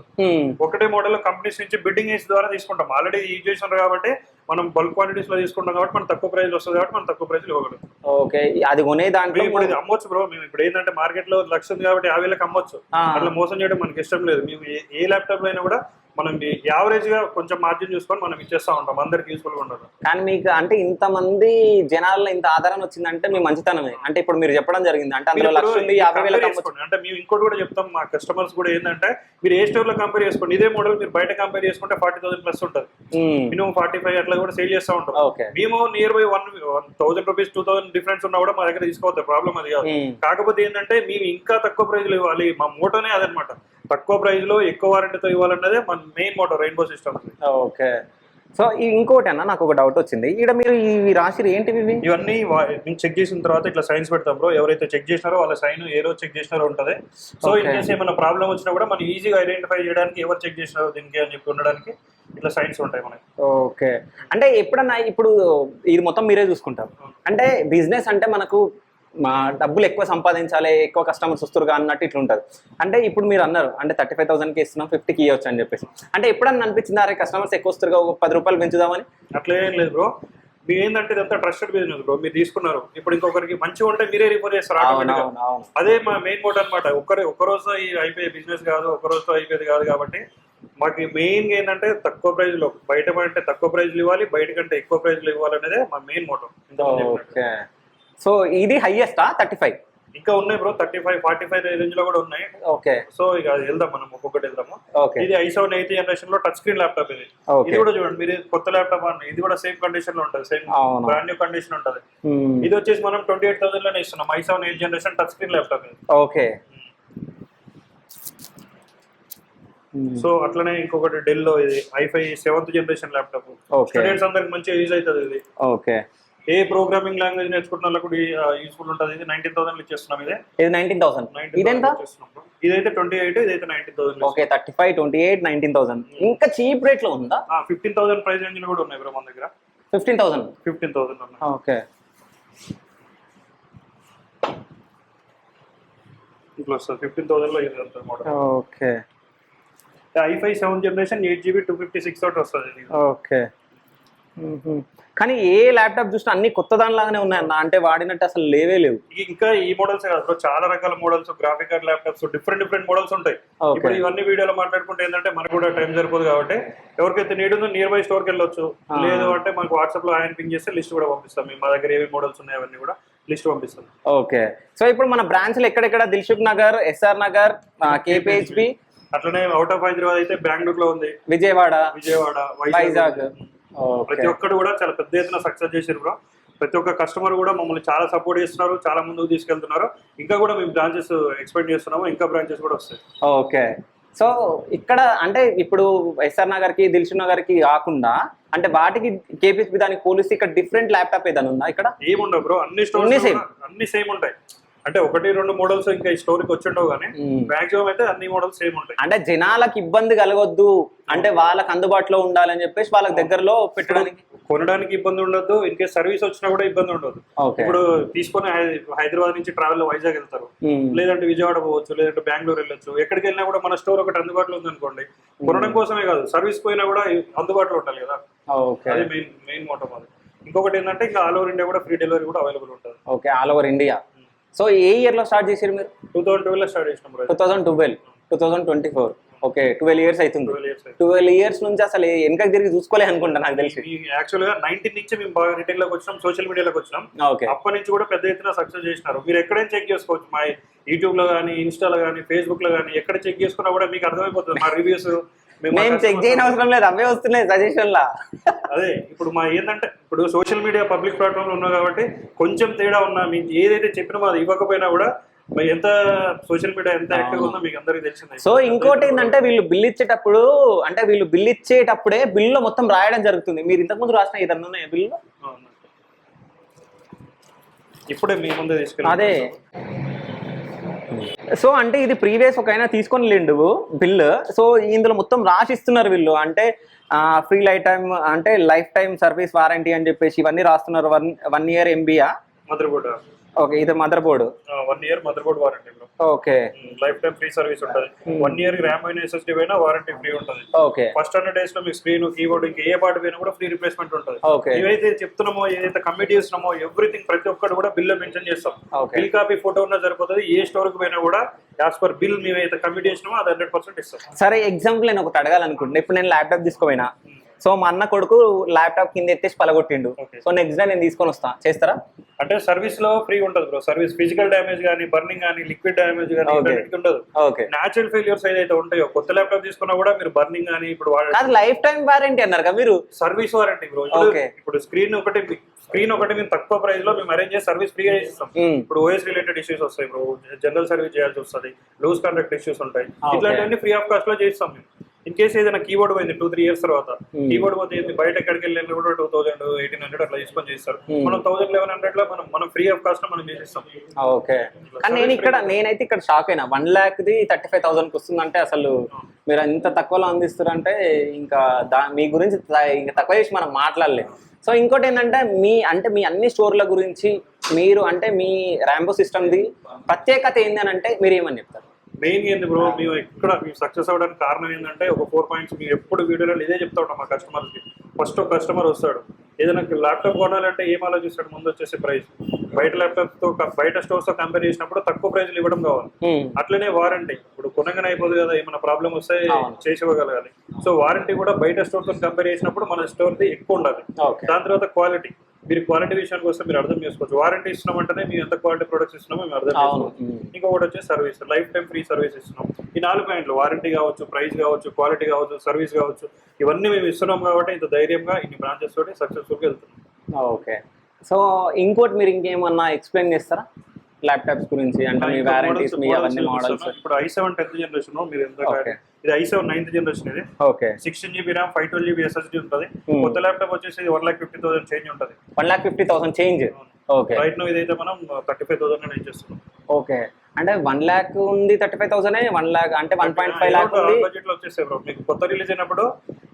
ఒకటే మోడల్ కంపెనీస్ నుంచి బిడ్డింగ్ ఏజ్ ద్వారా తీసుకుంటాం. ఆల్రెడీ యూజ్ చేసినారు కాబట్టి మనం బల్క్ క్వాంటిటీస్లో తీసుకుంటాం కాబట్టి మనం తక్కువ ప్రైస్ వస్తుంది కాబట్టి మనం తక్కువ ప్రైస్ ఇవ్వగలుగుతాం. ఓకే అది కొనే దాంట్లో ఇప్పుడు ఇది అమ్మొచ్చు బ్రో మేము ఇప్పుడు ఏంటంటే మార్కెట్లో లక్ష ఉంది కాబట్టి యాభై వేలకు అమ్మొచ్చు. అట్లా మోసం చేయడం మనకి ఇష్టం లేదు. మేము ఏ- ల్యాప్టాప్లో అయినా కూడా మనం యావరేజ్గా కొంచెం మార్జిన్ చూసుకొని మనం ఇచ్చేస్తా ఉంటాం. అందరికి యూస్ఫుల్గా ఉండదు. కానీ మీకు అంటే ఇంతమంది జనాల్లో ఇంత ఆదరణ వచ్చిందంటే మీ మంచితనమే. అంటే ఇప్పుడు మీరు చెప్పడం జరిగింది. అంటే అందులో లక్ష ఉంది యాభై చేసుకోండి. అంటే మేము ఇంకోటి కూడా చెప్తాం మా కస్టమర్స్ కూడా ఏంటంటే మీరు ఏ స్టోర్లో కంపేర్ చేసుకోండి. ఇదే మోడల్ మీరు బయట కంపేర్ చేసుకుంటే ఫార్టీ థౌసండ్ ప్లస్ ఉంటుంది. మినిమం ఫార్టీ ఫైవ్ అట్లా కూడా సేల్ చేస్తా ఉంటాం. మేము nearby one thousand rupees two thousand difference ఉన్నా కూడా మా దగ్గర తీసుకోవద్దు ప్రాబ్లం అది కాదు. Hmm. కాకపోతే ఏంటంటే మేము ఇంకా తక్కువ ప్రైస్లో ఇవ్వాలి మా మోటోనే అదనమాట. తక్కువ ప్రైస్లో ఎక్కువ వారంటీతో ఇవ్వాలన్నదే మన main motto rainbow system okay. So ఇంకోటి అన్న నాకు ఒక డౌట్ వచ్చింది. ఇక్కడ మీరు ఇవి రాసిరు ఏంటివి ఇవి? ఇవన్నీ మేము చెక్ చేసిన తర్వాత ఇట్లా సైన్స్ పెడతాం బ్రో ఎవరైతే చెక్ చేసినారో వాళ్ళ సైన్ ఏ రోజు చెక్ చేసినారో ఉంటది. So in. కేసు ఏమైనా ప్రాబ్లం వచ్చినా కూడా మనం ఈజీగా ఐడెంటిఫై చేయడానికి ఎవరు చెక్ చేసినారో దీనికి అని చెప్పి ఉండడానికి ఇట్లా సైన్స్ ఉంటాయి మనకి. ఓకే అంటే ఎప్పుడన్నా ఇప్పుడు ఇది మొత్తం మీరే చూసుకుంటారు. అంటే బిజినెస్ అంటే మనకు మా డబ్బులు ఎక్కువ సంపాదించాలి ఎక్కువ కస్టమర్స్ వస్తురుగా అన్నట్టు ఇట్లా ఉంటుంది అంటే ఇప్పుడు మీరు అన్నారు అంటే థర్టీ ఫైవ్ థౌసండ్కి ఇస్తున్నాం ఫిఫ్టీకి ఇవ్వచ్చు అని చెప్పేసి. అంటే ఎప్పుడన్నా అనిపించింది అరే కస్టమర్స్ ఎక్కువ వస్తురుగా ఒక పది రూపాయలు పెంచుదామని? అట్లా ఏం లేదు బ్రో. మీ ఏంటంటే ఇదంతా ట్రస్టెడ్ బిజినెస్ బ్రో. మీరు తీసుకున్నారు. ఇప్పుడు ఇంకొకరికి మంచిగా ఉంటే మీరే రిఫర్ చేస్తారు అదే మా మెయిన్ మోట్ అనమాట ఒక్కరి రోజుతో ఈ అయిపోయే బిజినెస్ కాదు ఒక్క రోజుతో అయిపోయేది కాదు కాబట్టి మాకు మెయిన్ ఏంటంటే తక్కువ ప్రైస్లో బయట అంటే తక్కువ ప్రైజ్లు ఇవ్వాలి బయట కంటే ఎక్కువ ప్రైజ్లు ఇవ్వాలి అనేది మా మెయిన్ మోటో సో ఇది హైయెస్టా థర్టీ ఫైవ్ ఇంకా ఉన్నాయి bro thirty five forty five రేంజ్లో కూడా ఉన్నాయి. ఓకే. సో ఇక అది వెళ్దాం మనం ఒక్కొక్కటి వెళ్దాము. ఇది ఐ సెవెన్ ఎయిత్ జనరేషన్లో టచ్ స్క్రీన్ ల్యాప్టాప్ ఇది. ఇది కూడా చూడండి మీరు కొత్త ల్యాప్టాప్ అండి ఇది కూడా సేమ్ కండిషన్లో ఉంటుంది సేమ్. బ్రాండ్ న్యూ కండిషన్ ఉంటుంది. ఇది వచ్చేసి మనం ట్వంటీ ఎయిట్ థౌసండ్లోనే ఇస్తున్నాం I seven eight generation touch screen laptop ఇది. ఓకే. మ్మ్. సో అట్లనే ఇంకొకటి డెల్లో ఇది I five seventh generation laptop students అందరికి మంచిగా యూజ్ అవుతుంది ఇది. ఓకే. ఏ ప్రోగ్రామింగ్ లాంగ్వేజ్ నేర్చుకుంటున్న వాళ్ళకు యూస్ఫుల్ ఉంటుంది. ఇది నైన్టీన్ థౌసండ్ ఇచ్చేస్తున్నాం ఇదే. ఇది నైన్టీన్ థౌసండ్ ఇదెంత. ఇదైతే ట్వంటీ ఎయిట్ ఇదైతే nineteen thousand okay thirty five twenty eight nineteen thousand ఇంకా చీప్ రేట్లో ఉందా? ఫిఫ్టీన్ థౌసండ్ ప్రైస్ రేంజ్ కూడా ఉన్నాయి బ్రో మన దగ్గర. Fifteen thousand fifteen thousand okay ఇట్లా వస్తుంది ఫిఫ్టీన్ థౌసండ్లో ఇది వస్తుంది model okay i five seven generation eight GB two fifty six తోటి వస్తుంది ఓకే. కానీ ఏ ల్యాప్టాప్ చూసినా అన్ని కొత్త దానిలాగానే ఉన్నాయన్న. అంటే వాడినట్టు అసలు లేవే లేవు. ఇంకా ఈ మోడల్స్ కాదు బ్రో. చాలా రకాల models graphic card laptops different different models ఉంటాయి. ఇప్పుడు ఇవన్నీ వీడియోలో మాట్లాడుకుంటే ఏంటంటే మనకు కూడా టైం సరిపోదు కాబట్టి ఎవరికైతే నీడ్ ఉందో నియర్ బై స్టోర్కి వెళ్ళొచ్చు. లేదు అంటే మనకు వాట్సాప్లో ఆయన పింగ్ చేస్తే లిస్ట్ కూడా పంపిస్తాం. మా దగ్గర ఏవి మోడల్స్ ఉన్నాయి అవన్నీ కూడా లిస్ట్ పంపిస్తాం. ఓకే. సో ఇప్పుడు మన బ్రాంచ్లు ఎక్కడెక్కడ? దిల్సుఖ్ నగర్ ఎస్ఆర్ నగర్ కేపీహెచ్బి అట్లనే అవుట్ ఆఫ్ హైదరాబాద్ అయితే బెంగళూరు లో ఉంది. విజయవాడ. విజయవాడ వైజాగ్. ప్రతి ఒక్కరు కూడా చాలా పెద్ద ఎత్తున సక్సెస్ చేసారు బ్రో ప్రతి ఒక్క కస్టమర్ కూడా మమ్మల్ని చాలా సపోర్ట్ చేస్తున్నారు చాలా ముందుకు తీసుకెళ్తున్నారు. ఇంకా కూడా మేము బ్రాంచెస్ ఎక్స్పెక్ట్ చేస్తున్నాము ఇంకా బ్రాంచెస్ కూడా వస్తాయి. ఓకే. సో ఇక్కడ అంటే ఇప్పుడు ఎస్ఆర్ నగర్కి దిల్సుఖ్ నగర్కి కాకుండా అంటే వాటికి కేపీహెచ్బి దానికి పోలిస్తే ఇక్కడ డిఫరెంట్ ల్యాప్టాప్ ఏదైనా ఉందా ఇక్కడ? ఏముండవు బ్రో అన్ని స్టోర్స్. అన్ని సేమ్ ఉంటాయి. అంటే ఒకటి రెండు మోడల్స్ ఇంకా ఈ స్టోర్కి వచ్చి ఉండవు కానీ మాక్సిమం అయితే అన్ని మోడల్స్ సేమ్ ఉంటాయి. అంటే జనాలకు ఇబ్బంది కలగొద్దు. అంటే వాళ్ళకి అందుబాటులో ఉండాలని చెప్పేసి వాళ్ళకి దగ్గరలో పెట్టడానికి. కొనడానికి ఇబ్బంది ఉండదు ఇన్ కేస్ సర్వీస్ వచ్చినా కూడా ఇబ్బంది ఉండదు ఇప్పుడు తీసుకొని హైదరాబాద్ నుంచి ట్రావెల్ వైజాగ్ వెళ్తారు. లేదంటే విజయవాడ పోవచ్చు లేదంటే బెంగళూరు వెళ్ళొచ్చు. ఎక్కడికి వెళ్ళినా కూడా మన స్టోర్ ఒకటి అందుబాటులో ఉంది అనుకోండి కొనడం కోసమే కాదు. సర్వీస్ పోయినా కూడా అందుబాటులో ఉండాలి కదా. అది మెయిన్ మెయిన్ మోటో అది. ఇంకొకటి ఏంటంటే ఇంకా ఆల్ ఓవర్ ఇండియా కూడా ఫ్రీ డెలివరీ కూడా అవైలబుల్ ఉంటుంది. Okay all over India so ఏ ఇయర్లో స్టార్ట్ చేసారు మీరు? టూ థౌసండ్ ట్వెల్వ్ స్టార్ట్ చేసినాం two thousand twelve two thousand twenty four okay twelve years అవుతుంది ట్వెల్వ్ ఇయర్స్ నుంచి అసలు వెనకకి తిరిగి చూసుకోలే అనుకుంటా నాకు తెలిసి. యాక్చువల్గా నైన్టీన్ నుంచి మేము బాగా రిటైల్లోకి వచ్చినాం సోషల్ మీడియాలోకి వచ్చినాం. ఓకే అప్పటి నుంచి కూడా పెద్ద ఎత్తున సక్సెస్ చేసినారు. మీరు ఎక్కడైనా చెక్ చేసుకోవచ్చు. మా యూట్యూబ్లో కానీ ఇన్స్టాలో కానీ ఫేస్బుక్లో కానీ ఎక్కడ చెక్ చేసుకున్నా కూడా మీకు అర్థమైపోతుంది. మా రివ్యూస్ మేము చెక్ చేయని అవసరం లేదు అవే వస్తున్నాయి సజెషన్ లా. అదే ఇప్పుడు మా ఏంటంటే ఇప్పుడు సోషల్ మీడియా పబ్లిక్ ప్లాట్ఫామ్లో ఉన్నాం కాబట్టి కొంచెం తేడా ఉన్నా మీకు ఏదైతే చెప్పినా అది ఇవ్వకపోయినా కూడా ఎంత సోషల్ మీడియా ఎంత యాక్టివ్ ఉందో మీకు అందరికీ తెలిసిందే. సో ఇంకోటి ఏంటంటే వీళ్ళు బిల్ ఇచ్చేటప్పుడు అంటే వీళ్ళు బిల్ ఇచ్చేటప్పుడే బిల్లో మొత్తం రాయడం జరుగుతుంది. మీరు ఇంతకుముందు రాసిన ఏదన్నా ఉన్నాయా బిల్లు. ఇప్పుడే మీ ముందే తీసుకెళ్ళి అదే. సో అంటే ఇది ప్రీవియస్ ఒక ఆయన తీసుకొని లేండు బిల్. సో ఇందులో మొత్తం రాసిస్తున్నారు వీళ్ళు. అంటే ఫ్రీ లైఫ్ టైం అంటే లైఫ్ టైం సర్వీస్ వారంటీ అని చెప్పేసి ఇవన్నీ రాస్తున్నారు. వన్ వన్ ఇయర్ ఎంబీయా మదర్ బోర్డ్ ఓకే ఇది mother board one year mother board warranty bro okay. Life time free service ఉంటుంది. వన్ ఇయర్ ర్యామ్ అయిన ఎస్ఎస్డీ అయినా వారంటీ ఫ్రీ ఉంటుంది. ఓకే. ఫస్ట్ హండ్రెడ్ డేస్లో మీకు స్క్రీన్ కీబోర్డ్ ఇంకా ఏ పార్ట్ పోయినా కూడా ఫ్రీ రిప్లేస్మెంట్ ఉంటుంది. ఓకే. ఏవైతే చెప్తున్నామో ఏదైతే కమిట్ చేస్తున్నామో ఎవ్రీథింగ్ ప్రతి ఒక్కటి కూడా బిల్ మెన్షన్ చేస్తాం. బిల్ కాపీ ఫోటో ఉన్నా సరిపోతుంది. ఏ స్టోర్కి పోయినా కూడా యాజ్ పర్ బిల్ మేము అయితే కమిట్ చేసినామో అది హండ్రెడ్ పర్సెంట్ ఇస్తాం. సరే ఎగ్జాంపుల్ నేను ఒకటి అడగాలనుకుంటున్నా. ఇప్పుడు నేను ల్యాప్టాప్ తీసుకోపోయినా. సో మా అన్న కొడుకు ల్యాప్టాప్ కింద ఎత్తేసి పలగొట్టిండు. సో నెక్స్ట్ డే నేను తీసుకొని వస్తా. చేస్తారా? అంటే సర్వీస్లో ఫ్రీ ఉంటుంది బ్రో సర్వీస్ ఫిజికల్ డ్యామేజ్ కానీ బర్నింగ్ కానీ లిక్విడ్ డ్యామేజ్ కానీ ఉండదు. ఓకే న్యాచురల్ ఫెయిల్యూర్స్ ఏదైతే ఉంటాయో కొత్త ల్యాప్టాప్ తీసుకున్నా కూడా మీరు బర్నింగ్ కానీ ఇప్పుడు వాడే లైఫ్ టైం వారంటీ అన్నారు కదా మీరు? సర్వీస్ వారంటీ బ్రో ఇప్పుడు స్క్రీన్ ఒకటి స్క్రీన్ ఒకటి మేము తక్కువ ప్రైస్లో మేము అరేంజ్ చేసి సర్వీస్ ఫ్రీగా మ్మ్. ఇప్పుడు ఓఎస్ రిలేటెడ్ ఇష్యూస్ వస్తాయి బ్రో జనరల్ సర్వీస్ చేయాల్సి వస్తుంది. లూజ్ కాంట్రాక్ట్ ఇష్యూస్ ఉంటాయి. Okay. ఇట్లాంటివన్నీ ఫ్రీ ఆఫ్ కాస్ట్లో చేస్తాం మేము. ఇన్ కేసు ఏదైనా కీబోర్డ్ పోయింది టూ త్రీ ఇయర్స్ తర్వాత Hmm. కీబోర్డ్ పోతే ఏంది? బయట ఎక్కడికి వెళ్ళినా కూడా టూ థౌసండ్ ఎయిటీన్ హండ్రెడ్ అట్లా తీసుకొని చేస్తారు. Hmm. మనం థౌసండ్ లెవెన్ హండ్రెడ్లో మనం మనం ఫ్రీ ఆఫ్ కాస్ట్ మనం చేసిస్తాం ఓకే కానీ నేను ఇక్కడ నేనైతే ఇక్కడ షాక్ అయినా. One lakh the thirty five థౌసండ్కి వస్తుందంటే అసలు మీరు ఇంత తక్కువలో అందిస్తారంటే ఇంకా దా మీ గురించి ఇంకా తక్కువ చేసి మనం మాట్లాడలేదు సో ఇంకోటి ఏంటంటే మీ అంటే మీ అన్ని స్టోర్ల గురించి మీరు అంటే మీ ర్యాంబో సిస్టమ్ది ప్రత్యేకత ఏంది అని అంటే మీరు ఏమని చెప్తారు? మెయిన్ ఏంది బ్రో మేము ఎక్కడ మేము సక్సెస్ అవ్వడానికి కారణం ఏంటంటే ఒక ఫోర్ పాయింట్స్ మేము ఎప్పుడు వీడియోలో ఇదే చెప్తా ఉంటాం మా కస్టమర్స్కి ఫస్ట్ ఒక కస్టమర్ వస్తాడు. ఏదైనా ల్యాప్టాప్ కొనాలంటే ఏం ఆలోచిస్తాడు? ముందు వచ్చేసి ప్రైస్. బయట ల్యాప్టాప్తో బయట స్టోర్స్తో కంపేర్ చేసినప్పుడు తక్కువ ప్రైజ్లు ఇవ్వడం కావాలి. అట్లనే వారంటీ. ఇప్పుడు కొనగానే అయిపోదు కదా ఏమైనా ప్రాబ్లం వస్తే. చేసి ఇవ్వగలగాలి సో వారంటీ కూడా బయట స్టోర్తో కంపేర్ చేసినప్పుడు మన స్టోర్ ది ఎక్కువ ఉండాలి. దాని తర్వాత క్వాలిటీ. మీరు క్వాలిటీ విషయానికి వస్తే మీరు అర్థం చేసుకోవచ్చు. వారంటీ ఇస్తున్నామంటేనే మేము ఎంత క్వాలిటీ ప్రొడక్ట్స్ ఇస్తున్నామో మేము అర్థం చేసుకోవచ్చు. ఇంకొకటి వచ్చేసి service life time free service ఇస్తున్నాం. ఈ నాలుగు పాయింట్లు వారంటీ కావచ్చు ప్రైస్ కావచ్చు క్వాలిటీ కావచ్చు సర్వీస్ కావచ్చు ఇవన్నీ మేము ఇస్తున్నాం కాబట్టి ఇంత ధైర్యంగా ఇన్ని బ్రాంచెస్ తోటి సక్సెస్ఫుల్గా వెళ్తున్నాం. ఓకే. సో ఇంకోటి మీరు ఇంకేమన్నా ఎక్స్ప్లెయిన్ చేస్తారా? ల్యాప్టాప్స్ గురించి అంటే మీ మీ అవన్నీ మోడల్స్. ఇప్పుడు ఐ సెవెన్ టెన్త్ జనరేషన్ మీరు ఎంత. ఇది ఐ సెవెన్ నైన్త్ జనరేషన్ ఇది. Okay. Sixteen GB RAM five twelve GB SSD ఉంటుంది. Hmm. కొత్త ల్యాప్టాప్ వచ్చేసి one lakh fifty thousand change ఉంటుంది. One lakh fifty thousand change. Okay. Right no ఇదైతే మనం థర్టీ ఫైవ్ థౌసండ్ ఇచ్చేస్తున్నాం. ఓకే. అంటే వన్ ల్యాక్ ఉంది thirty five thousand one lakh అంటే వన్ పాయింట్ ఫైవ్ ల్యాక్ బడ్జెట్లో వచ్చేస్తాయి బ్రో మీకు కొత్త రిలీజ్ అయినప్పుడు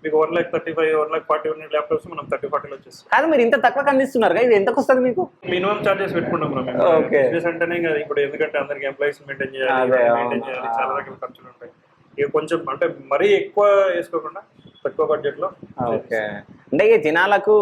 మీకు one lakh thirty five one lakh forty one laptops మనం థర్టీ ఫార్టీలో వచ్చేస్తాం కాదు మీరు ఇంత తక్కువ అందిస్తున్నారు కదా ఇది ఎంతకు వస్తుంది మీకు? మినిమం చార్జెస్ పెట్టుకుంటాం బ్రో Okay. బిజినెస్ అంటేనే కదా ఇప్పుడు ఎందుకంటే అందరికి ఎంప్లాయీస్ మెయింటైన్ చేయాలి మెయింటైన్. చేయాలి చాలా రకాల ఖర్చులు ఉంటాయి. ఇక కొంచెం అంటే మరీ ఎక్కువ వేసుకోకుండా తక్కువ బడ్జెట్లో ఓకే. అంటే ఇక జనాలకు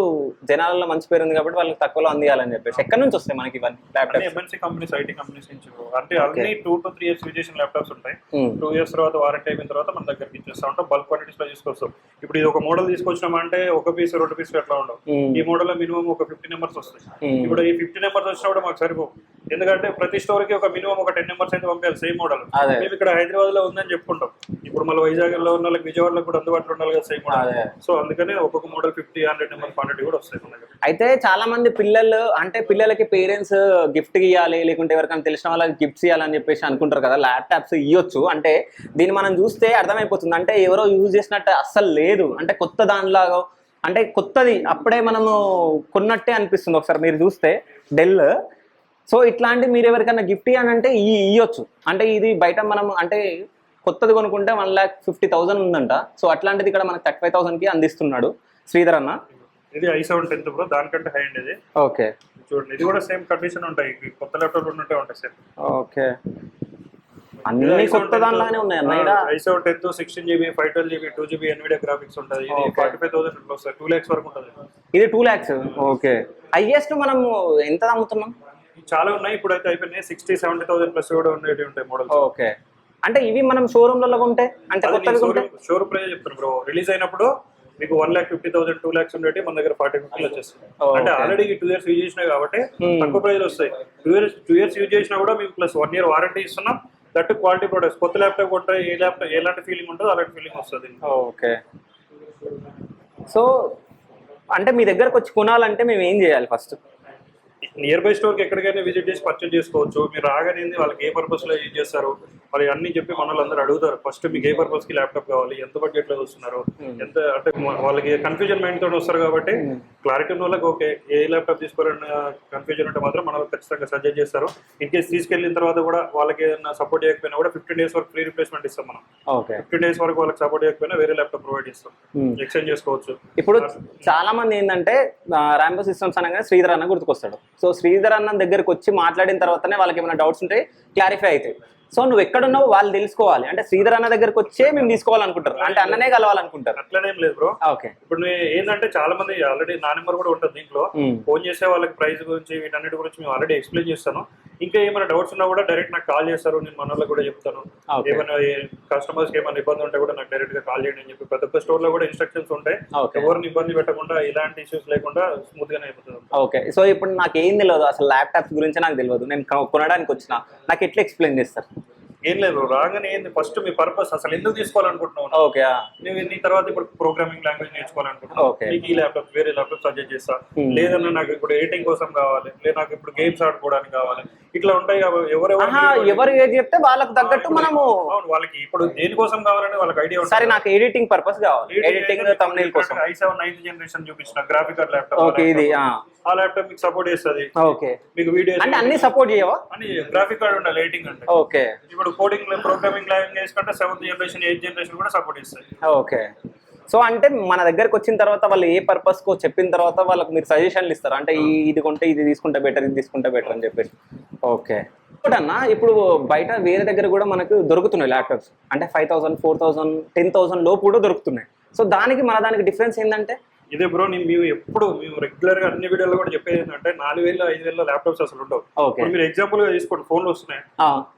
జనాలలో మంచి పేరు ఉంది కాబట్టి వాళ్ళకి తక్కువలో అందియాలని చెప్పేసి. ఎక్కడి నుంచి వస్తాయి మనకి ఇవన్నీ ఎంఎన్సీ కంపెనీస్ ఐటీ కంపెనీస్ నుంచి. అంటే అన్ని two to three years use చేసిన ల్యాప్టాప్స్ ఉంటాయి. Hmm. టూ ఇయర్స్ తర్వాత వారంటీ అయిన తర్వాత మన దగ్గరికి ఇచ్చేస్తా ఉంటాం. బల్క్ క్వాంటిటీస్లో తీసుకొస్తాం. ఇప్పుడు ఇది ఒక మోడల్ తీసుకొచ్చినామంటే ఒక పీస్ రెండు పీస్ ఎట్లా ఉండవు. Hmm. ఈ మోడల్లో మినిమం ఒక ఫిఫ్టీ నెంబర్స్ వస్తాయి. Hmm. ఇప్పుడు ఈ ఫిఫ్టీ నెంబర్స్ వచ్చినా కూడా మాకు సరిపో ఎందుకంటే ప్రతి స్టోర్కి ఒక మినిమం ఒక టెన్ నెంబర్స్ అయితే పంపించాలి సేమ్ మోడల్. మేము ఇక్కడ హైదరాబాద్లో ఉందని చెప్పుకుంటాం. ఇప్పుడు మళ్ళీ వైజాగ్లో ఉన్న వాళ్ళకి విజయవాడలో కూడా అందుబాటులో ఉండాలి కదా సేమ్ మోడల్. సో అందుకనే ఒక్కొక్క model fifty hundred number quantity కూడా వస్తాయి అయితే చాలా మంది పిల్లలు అంటే పిల్లలకి పేరెంట్స్ గిఫ్ట్ ఇవ్వాలి లేకుంటే ఎవరికైనా తెలిసిన వాళ్ళకి గిఫ్ట్స్ ఇవ్వాలని చెప్పేసి అనుకుంటారు కదా ల్యాప్టాప్స్ ఇవ్వచ్చు అంటే దీన్ని మనం చూస్తే అర్థమైపోతుంది. అంటే ఎవరో యూజ్ చేసినట్టు అస్సలు లేదు. అంటే కొత్త దానిలాగా అంటే కొత్తది అప్పుడే మనము కొన్నట్టే అనిపిస్తుంది ఒకసారి మీరు చూస్తే. డెల్ సో ఇట్లాంటి మీరు ఎవరికైనా గిఫ్ట్ ఇవ్వని అంటే ఈ ఇవ్వచ్చు అంటే ఇది బయట మనం అంటే కొత్తది కొనుక్కుంటే వన్ ల్యాక్ ఫిఫ్టీ థౌసండ్ ఉందంట. సో అట్లాంటిది ఇక్కడ మనకి థర్టీ ఫైవ్ థౌసండ్కి అందిస్తున్నాడు శ్రీధర్ అన్న. ఇది ఐ సెవెన్ టెన్త్ బ్రో దానికంటే హై అండి ఇది. ఓకే. చూడండి ఇది కూడా సేమ్ కండిషన్ ఉంటాయి. కొత్త ల్యాప్టాప్ ఉన్నట్టే ఉంటాయి సేమ్ ఓకే. అన్ని కొత్త దానిలానే ఉన్నాయి అన్న. I seven tenth sixteen GB five twelve GB two GB Nvidia graphics ఉంటుంది. ఇది. Forty five thousand two lakhs వరకు ఉంటుంది. ఇది టూ ల్యాక్స్ ఓకే. హైయెస్ట్ మనము ఎంత అమ్ముతున్నాం? చాలా ఉన్నాయి. ఇప్పుడు అయితే అయిపోయినాయి. సిక్స్టీ సెవెంటీ థౌసండ్ ప్లస్ కూడా ఉండేవి ఉంటాయి మోడల్స్. ఓకే. అంటే ఇవి మనం షోరూమ్లలో కొంటే అంటే కొత్తవి కొంటే? షోర్ ప్రైస్ చెప్తాను బ్రో. రిలీజ్ అయినప్పుడు మీకు one lakh fifty thousand two lakhs ఉండేవి మన దగ్గర ఫార్టీ ఫిఫ్టీ వచ్చేస్తుంది Okay. అంటే ఆల్రెడీ టూ ఇయర్స్ యూజ్ చేసినాయి కాబట్టి. తక్కువ ప్రైస్ వస్తాయి. Two years two years use చేసినా కూడా మేము ప్లస్ వన్ ఇయర్ వారంటీ ఇస్తున్నాం. దట్ క్వాలిటీ ప్రొడక్ట్స్ కొత్త ల్యాప్టాప్ కొంటే ఏ ల్యాప్టాప్ ఎలాంటి ఫీలింగ్ ఉంటుందో అలాంటి ఫీలింగ్ వస్తుంది ఓకే. సో అంటే మీ దగ్గరకు వచ్చి కొనాలంటే మేము ఏం చేయాలి ఫస్ట్ నియర్ బై స్టోర్కి ఎక్కడికైనా విజిట్ చేసి పర్చేజ్ చేసుకోవచ్చు. మీరు రాగానే వాళ్ళకి ఏ పర్పస్లో యూజ్ చేస్తారు? వాళ్ళు అన్ని చెప్పి మన వాళ్ళందరూ అడుగుతారు. ఫస్ట్ మీకు ఏ పర్పస్కి ల్యాప్టాప్ కావాలి? ఎంత బడ్జెట్లో వస్తున్నారు? ఎంత అంటే వాళ్ళకి కన్ఫ్యూజన్ మైండ్ తోటి వస్తారు కాబట్టి క్లారిటీ ఉన్న వాళ్ళకి ఓకే ఏ ల్యాప్టాప్ తీసుకోవాలన్న కన్ఫ్యూజన్ ఉంటే మాత్రం మనం ఖచ్చితంగా సజెస్ట్ చేస్తారు. ఇన్ కేస్ తీసుకెళ్ళిన తర్వాత కూడా వాళ్ళకి ఏదైనా సపోర్ట్ చేయకపోయినా కూడా ఫిఫ్టీన్ డేస్ వరకు ఫ్రీ రిప్లేస్మెంట్ ఇస్తాం మనం. ఓకే ఫిఫ్టీన్ డేస్ వరకు వాళ్ళకి సపోర్ట్ చేయకపోయినా వేరే ల్యాప్టాప్ ప్రొవైడ్ చేస్తాం. Hmm. ఎక్స్చేంజ్ చేసుకోవచ్చు. ఇప్పుడు చాలా మంది ఏంటంటే ర్యాంబో సిస్టమ్స్ అనగానే శ్రీధర్ అన్న గుర్తుకొస్తాడు. సో శ్రీధర్ అన్న దగ్గరికి వచ్చి మాట్లాడిన తర్వాతనే వాళ్ళకి ఏమైనా డౌట్స్ ఉంటే క్లారిఫై అవుతాయి. సో నువ్వు ఎక్కడున్నావు వాళ్ళు తెలుసుకోవాలి. అంటే శ్రీధర్ అన్న దగ్గరికి వచ్చే మేము తీసుకోవాలనుకుంటారు. అంటే అన్ననే కలవాలనుకుంటారు. అట్లనేం లేదు బ్రో. ఓకే. ఇప్పుడు ఏంటంటే చాలా మంది ఆల్రెడీ నా నెంబర్ కూడా ఉంటుంది దీంట్లో. ఫోన్ చేసే వాళ్ళకి ప్రైస్ గురించి వీటన్నిటి గురించి మేము ఆల్రెడీ ఎక్స్ప్లెయిన్ చేస్తాను. ఇంకా ఏమైనా డౌట్స్ ఉన్నా కూడా డైరెక్ట్ నాకు కాల్ చేస్తారు. నేను మన కూడా చెప్తాను. ఏమైనా కస్టమర్స్ ఏమైనా ఇబ్బంది ఉంటే కూడా నాకు డైరెక్ట్గా కాల్ చేయండి అని చెప్పి ప్రతి ఒక్క స్టోర్లో కూడా ఇన్స్ట్రక్షన్స్ ఉంటాయి. ఎవరిని ఇబ్బంది పెట్టకుండా ఇలాంటి ఇష్యూస్ లేకుండా స్మూత్ గానే అయిపోతుంది ఓకే సో ఇప్పుడు నాకు ఏం తెలియదు అసలు ల్యాప్టాప్స్ గురించి నాకు తెలియదు నేను కొనడానికి వచ్చిన. నాకు ఎట్లా ఎక్స్ప్లెయిన్ చేస్తారు? ఏం లేదు రాగానే ఏంది ఫస్ట్ మీ పర్పస్ అసలు ఎందుకు తీసుకోవాలనుకుంటున్నావు? ఓకే నువ్వు నీ తర్వాత ఇప్పుడు ప్రోగ్రామింగ్ లాంగ్వేజ్ నేర్చుకోవాలనుకుంటున్నావు ఈ ల్యాప్టాప్ వేరే ల్యాప్టాప్ సజెస్ట్ చేస్తా. Hmm. లేదన్నా నాకు ఇప్పుడు ఎడిటింగ్ కోసం కావాలి లేదా నాకు ఇప్పుడు గేమ్స్ ఆడుకోవడానికి కావాలి ఇట్లా ఉంటాయి ఎవరెవరు ఎవరు ఏది చెప్తే వాళ్ళకి తగ్గట్టు మనము అవును వాళ్ళకి ఇప్పుడు దేనికోసం కావాలని వాళ్ళకి ఐడియా సరే నాకు ఎడిటింగ్ పర్పస్ కావాలి. ఎడిటింగ్ తమ్నేల్ కోసం. ఐ సెవెన్ నైన్త్ జనరేషన్ చూపించిన గ్రాఫికల్ ల్యాప్టాప్ ఓకే ఇది ఆ, ల్యాప్టాప్ మీకు సపోర్ట్ చేస్తుంది. ఓకే. మీకు వీడియోస్ అంటే అన్ని సపోర్ట్ చేయవా? అని గ్రాఫిక్ కార్డ్ ఉండాలి ఎడిటింగ్ అంటే ఓకే. ఇప్పుడు కోడింగ్ ప్రోగ్రామింగ్ లాంగ్వేజ్ కంటే సెవెంత్ జనరేషన్ ఎయిత్ జనరేషన్ కూడా సపోర్ట్ చేస్తాయి. ఓకే. సో అంటే మన దగ్గరకు వచ్చిన తర్వాత వాళ్ళు ఏ పర్పస్ కో చెప్పిన తర్వాత వాళ్ళకి మీరు సజెషన్లు ఇస్తారు? అంటే ఈ ఇది కొంటే ఇది తీసుకుంటే బెటర్ ఇది తీసుకుంటే బెటర్ అని చెప్పేసి. ఓకే. అన్న ఇప్పుడు బయట వేరే దగ్గర కూడా మనకు దొరుకుతున్నాయి ల్యాప్టాప్స్ అంటే five thousand four thousand ten thousand లోపు కూడా దొరుకుతున్నాయి. సో దానికి మన దానికి డిఫరెన్స్ ఏంటంటే ఇదే బ్రో నేను మేము ఎప్పుడు మేము రెగ్యులర్గా అన్ని వీడియోలో కూడా చెప్పేది ఏంటంటే నాలుగు వేలు ఐదు వేల ల్యాప్టాప్స్ అసలు ఉండవు. ఇప్పుడు మీరు ఎగ్జాంపుల్గా తీసుకోండి ఫోన్లు వస్తున్నాయి.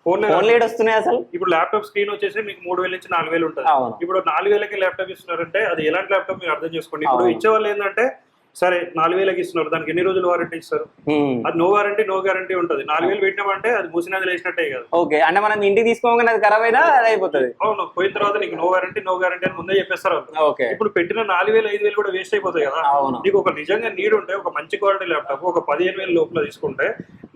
ఫోన్ వస్తున్నాయి అసలు? ఇప్పుడు ల్యాప్టాప్ స్క్రీన్ వచ్చేసి మీకు మూడు వేల నుంచి నాలుగు వేలు ఉంటుంది. ఇప్పుడు నాలుగు వేలకి ల్యాప్టాప్ ఇస్తున్నారంటే అది ఎలాంటి ల్యాప్టాప్ మీరు అర్థం చేసుకోండి. ఇప్పుడు. ఇచ్చే వాళ్ళు ఏంటంటే సరే నాలుగు వేలకి ఇస్తున్నారు. దానికి ఎన్ని రోజులు వారంటీ ఇస్తారు. అది నో వారంటీ నో గ్యారంటీ ఉంటుంది. నాలుగు వేలు పెట్టినామంటే అది మూసినది లేచినట్టే కదా. ఓకే అంటే మనం ఇంటికి తీసుకోగానే అది ఖరాబ్ అయినా అది అయిపోతుంది. అవును పోయిన తర్వాత నీకు నో వారంటీ నో గ్యారంటీ అని ముందే చెప్పేస్తారు. ఓకే. ఇప్పుడు పెట్టిన నాలుగు వేలు ఐదు వేలు కూడా వేస్ట్ అయిపోతాయి కదా. నీకు ఒక నిజంగా నీడ్ ఉంటే ఒక మంచి క్వాలిటీ ల్యాప్టాప్ ఒక పదిహేను వేల లోపల తీసుకుంటే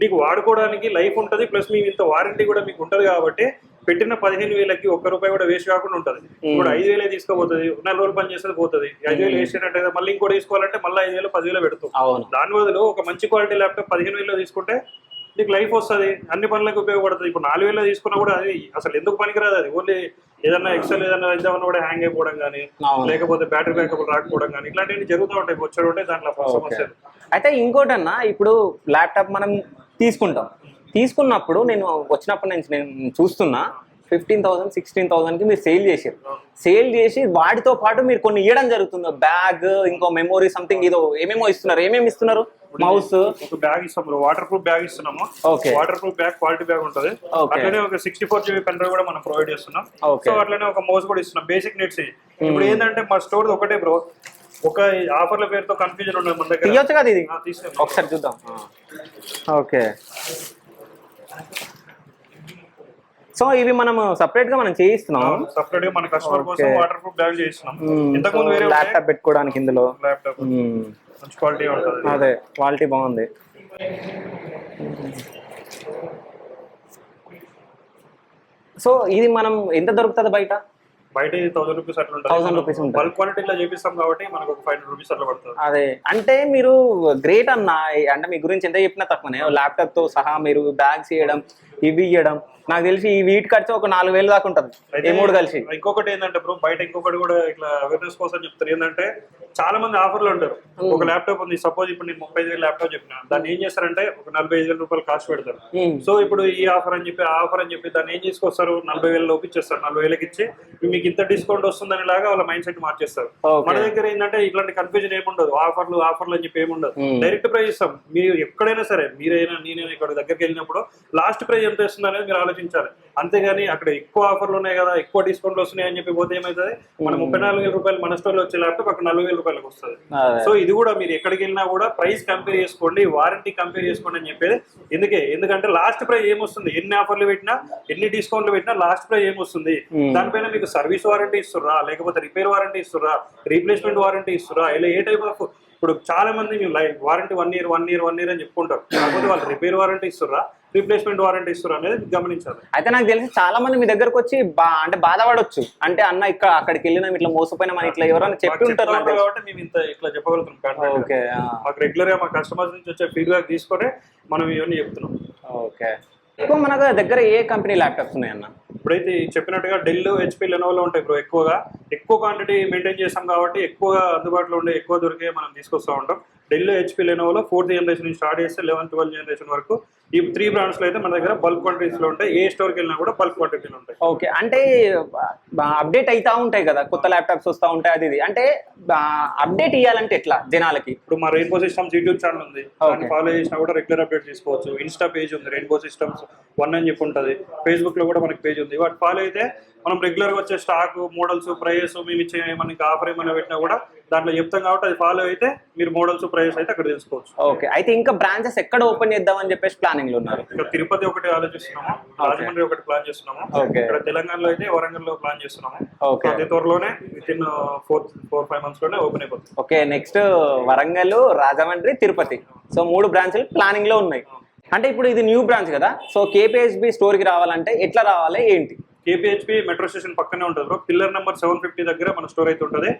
నీకు వాడుకోవడానికి లైఫ్ ఉంటుంది ప్లస్ మీ ఇంత వారంటీ కూడా మీకు ఉంటుంది కాబట్టి పెట్టిన పదిహేను వేలకి ఒక్క రూపాయి కూడా వేస్ట్ కాకుండా ఉంటుంది. ఇప్పుడు ఐదు వేలే తీసుకోపోతుంది నెల రోజులు పని చేసేది పోతుంది. ఐదు వేలు వేస్ట్ అయినట్టు మళ్ళీ ఇంకోటి తీసుకోవాలంటే మళ్ళీ ఐదు వేలు పదివేలు పెడుతుంది దాని బదులు ఒక మంచి క్వాలిటీ ల్యాప్టాప్ పదిహేను వేలు తీసుకుంటే నీకు లైఫ్ వస్తుంది అన్ని పనులకు ఉపయోగపడుతుంది. ఇప్పుడు నాలుగు వేలు తీసుకున్నా కూడా అది అసలు ఎందుకు పనికిరాదు అది? ఓన్లీ ఏదన్నా ఎక్సెల్ ఏదన్నా ఇద్దామన్నా కూడా హ్యాంగ్ అయిపోవడం కానీ లేకపోతే బ్యాటరీ బ్యాకప్ రాకపోవడం కానీ ఇట్లాంటివి జరుగుతూ ఉంటాయి. వచ్చాడు ఉంటే దాంట్లో సమస్యలు. అయితే ఇంకోటన్నా ఇప్పుడు ల్యాప్టాప్ మనం తీసుకుంటాం. తీసుకున్నప్పుడు నేను వచ్చినప్పుడు నేను నేను చూస్తున్నా ఫిఫ్టీన్ థౌసండ్ సిక్స్టీన్ థౌసండ్కి మీరు సేల్ చేసారు సేల్ చేసి వాటితో పాటు మీరు కొన్ని ఇవ్వడం జరుగుతుంది. బ్యాగ్ ఇంకో మెమొరీ సంథింగ్ ఏదో ఏమేమో ఇస్తున్నారు. ఏమేమి ఇస్తున్నారు? మౌస్ ఒక బ్యాగ్ ఇస్తాము వాటర్ ప్రూఫ్ బ్యాగ్ ఇస్తున్నాము. Okay waterproof bag quality bag ఉంటుంది. అట్లనే ఒక sixty four GB pen drive కూడా మనం ప్రొవైడ్ చేస్తున్నాం. సో అట్లనే ఒక మౌస్ కూడా ఇస్తున్నాం. బేసిక్ నీడ్స్ ఇప్పుడు ఏంటంటే మా స్టోర్ ఒకటే బ్రో. ఒక ఆఫర్ల పేరుతో కన్ఫ్యూజన్ ఉండదు మన దగ్గర. తీయొచ్చు కదా ఇది? ఒకసారి చూద్దాం. ఓకే సో ఇవి మనం సపరేట్గా మనం చేయిస్తున్నాం. సపరేట్గా మన కస్టమర్ కోసం. వాటర్ ప్రూఫ్ బ్యాగ్ చేస్తున్నాం ఇంతకు ముందు వేరే ల్యాప్టాప్ పెట్టుకోవడానికి ఇందులో. ల్యాప్టాప్ మ్మ్. మంచి క్వాలిటీ ఉంటుంది. అదే క్వాలిటీ బాగుంది. సో ఇది మనం ఎంత దొరుకుతుంది బయట? బయట థౌసండ్ రూపీస్ అట్లా 1000 rupees ఉంటుంది. బల్క్ క్వాలిటీలో చేపిస్తాం కాబట్టి మనకు ఒక ఫైవ్ రూపీస్ అట్లా పడుతుంది. అదే. అంటే మీరు గ్రేట్ అన్న అంటే మీ గురించి ఎంత చెప్పినా తక్కువనే. ల్యాప్టాప్తో సహా మీరు బ్యాగ్స్ ఇవ్వడం ఇవి ఇవ్వడం నాకు తెలిసి ఈ వీటి ఖర్చు ఒక నాలుగు వేలు దాకా ఉంటుంది. ఈ మూడు కలిసి. ఇంకొకటి ఏంటంటే బ్రో బయట ఇంకొకటి కూడా ఇట్లా అవేర్నెస్ కోసం చెప్తారు. ఏంటంటే చాలా మంది ఆఫర్లు ఉంటారు. ఒక ల్యాప్టాప్ ఉంది. సపోజ్ ఇప్పుడు నేను ముప్పై ఐదు వేలు ల్యాప్టాప్ చెప్పిన దాన్ని ఏం చేస్తారంటే ఒక నలభై ఐదు వేల రూపాయలు కాస్ట్ పెడతారు. సో ఇప్పుడు ఈ ఆఫర్ అని చెప్పి ఆ ఆఫర్ అని చెప్పి దాన్ని ఏం తీసుకొస్తారు నలభై వేలు లోపు ఇచ్చేస్తారు. నలభై వేలకి ఇచ్చి మీకు ఇంత డిస్కౌంట్ వస్తుందని లాగా వాళ్ళ మైండ్ సెట్ మార్చేస్తారు. మన దగ్గర ఏంటంటే ఇట్లాంటి కన్ఫ్యూజన్ ఏముండదు. ఆఫర్లు ఆఫర్లు అని చెప్పి ఏముండదు. డైరెక్ట్ ప్రైస్ ఇస్తాం. మీరు ఎక్కడైనా సరే మీరైనా నేనైనా ఇక్కడ దగ్గరికి వెళ్ళినప్పుడు లాస్ట్ ప్రైస్ ఎంత ఇస్తుంది అనేది మీరు ఆలోచించాలి. అంతేగాని అక్కడ ఎక్కువ ఆఫర్లు ఉన్నాయి కదా ఎక్కువ డిస్కౌంట్లు వస్తున్నాయి అని చెప్పి పోతే ఏమవుతుంది? మన ముప్పై నాలుగు వేల రూపాయలు మన స్టోర్లో వచ్చే ల్యాప్టాప్ అక్కడ నలభై వేల రూపాయలకు వస్తుంది. సో ఇది కూడా మీరు ఎక్కడికి వెళ్ళినా కూడా ప్రైస్ కంపేర్ చేసుకోండి వారంటీ కంపేర్ చేసుకోండి అని చెప్పేది. ఎందుకే? ఎందుకంటే లాస్ట్ ప్రైస్ ఏమొస్తుంది? ఎన్ని ఆఫర్లు పెట్టినా ఎన్ని డిస్కౌంట్లు పెట్టినా లాస్ట్ ప్రైస్ ఏమొస్తుంది. దానిపైన మీకు సర్వీస్ వారంటీ ఇస్తుర్రా? లేకపోతే రిపేర్ వారంటీ ఇస్తుర్రా? రీప్లేస్మెంట్ వారంటీ ఇస్తుర్రా? ఇలా ఏ టైప్ ఆఫ్ ఇప్పుడు చాలా మంది మేము life warranty one year one year one year అని చెప్పుకుంటారు. కాకపోతే వాళ్ళు రిపేర్ వారంటీ ఇస్తుర్రా? రీప్లేస్మెంట్ వారంటీ ఇస్తుర్రా అనేది గమనించాలి. అయితే నాకు తెలిసి చాలా మంది మీ దగ్గరకు వచ్చి బా అంటే బాధపడొచ్చు. అంటే అన్న ఇక్కడ అక్కడికి వెళ్ళినాం ఇట్లా మోసపోయినా ఇట్లా ఎవరైనా చెప్పి ఉంటారు కాబట్టి మేము ఇంత ఇట్లా చెప్పగలుగుతున్నాం. ఓకే మాకు రెగ్యులర్గా మా కస్టమర్స్ నుంచి వచ్చే ఫీడ్బ్యాక్ తీసుకొని మనం ఇవన్నీ చెప్తున్నాం. ఓకే. ఎక్కువ మన దగ్గర ఏ కంపెనీ ల్యాప్టాప్స్ ఉన్నాయన్న? ఇప్పుడైతే చెప్పినట్టుగా డెల్ హెచ్పి లెనోలో ఉంటాయి బ్రో ఎక్కువగా. ఎక్కువ క్వాంటిటీ మెయింటైన్ చేస్తాం కాబట్టి ఎక్కువగా అందుబాటులో ఉండే ఎక్కువ దొరికే మనం తీసుకొస్తూ ఉంటాం. డెల్ హెచ్పి లెనోలో ఫోర్త్ జనరేషన్ నుంచి స్టార్ట్ చేస్తే లెవెన్ ట్వెల్వ్ జనరేషన్ వరకు ఈ త్రీ బ్రాండ్స్లో అయితే మన దగ్గర బల్క్ క్వాంటిటీస్లో ఉంటాయి. ఏ స్టోర్కి వెళ్ళినా కూడా బల్క్ క్వాంటిటీలు ఉంటాయి. ఓకే అంటే అప్డేట్ అవుతా ఉంటాయి కదా. కొత్త ల్యాప్టాప్స్ వస్తూ ఉంటాయి అది ఇది. అంటే అప్డేట్ ఇవ్వాలంటే ఎట్లా జనాలకి? ఇప్పుడు మా రెయిన్బో సిస్టమ్స్ యూట్యూబ్ ఛానల్ ఉంది. దాన్ని. ఫాలో చేసినా కూడా రెగ్యులర్ అప్డేట్ తీసుకోవచ్చు. ఇన్స్టా పేజ్ ఉంది రెయిన్బో సిస్టమ్స్ వన్ అని చెప్పి ఉంటుంది. ఫేస్బుక్లో కూడా మనకి పేజ్ ఉంది. వాటి ఫాలో అయితే మనం రెగ్యులర్గా వచ్చే స్టాక్ మోడల్స్ ప్రైస్ మేము ఇచ్చే మనకి ఆఫర్ ఏమైనా పెట్టినా కూడా దాంట్లో చెప్తాం కాబట్టి అది ఫాలో అయితే మీరు మోడల్స్ ప్రైస్ అయితే అక్కడ తెలుసుకోవచ్చు. ఓకే అయితే ఇంకా బ్రాంచెస్ ఎక్కడ ఓపెన్ చేద్దామని చెప్పేసి ప్లానింగ్లో ఉన్నారు? ఇక్కడ తిరుపతి ఒకటి ఆలోచిస్తున్నాము రాజమండ్రి ఒకటి ప్లాన్ చేస్తున్నాము. ఇక్కడ తెలంగాణలో అయితే వరంగల్లో ప్లాన్ చేస్తున్నాము. అతి త్వరలోనే within four four five మంత్స్లోనే ఓపెన్ అయిపోతుంది. Okay next Warangal Rajahmundry Tirupati. So మూడు బ్రాంచ్లు ప్లానింగ్లో ఉన్నాయి. అంటే ఇప్పుడు ఇది న్యూ బ్రాంచ్ కదా. సో కేపీహెచ్బి స్టోర్కి రావాలంటే ఎట్లా రావాలి ఏంటి? కేపీహెచ్పి మెట్రో స్టేషన్ పక్కనే ఉంటుంది bro. Pillar number seven fifty దగ్గర మన స్టోర్ అయితే ఉంటుంది.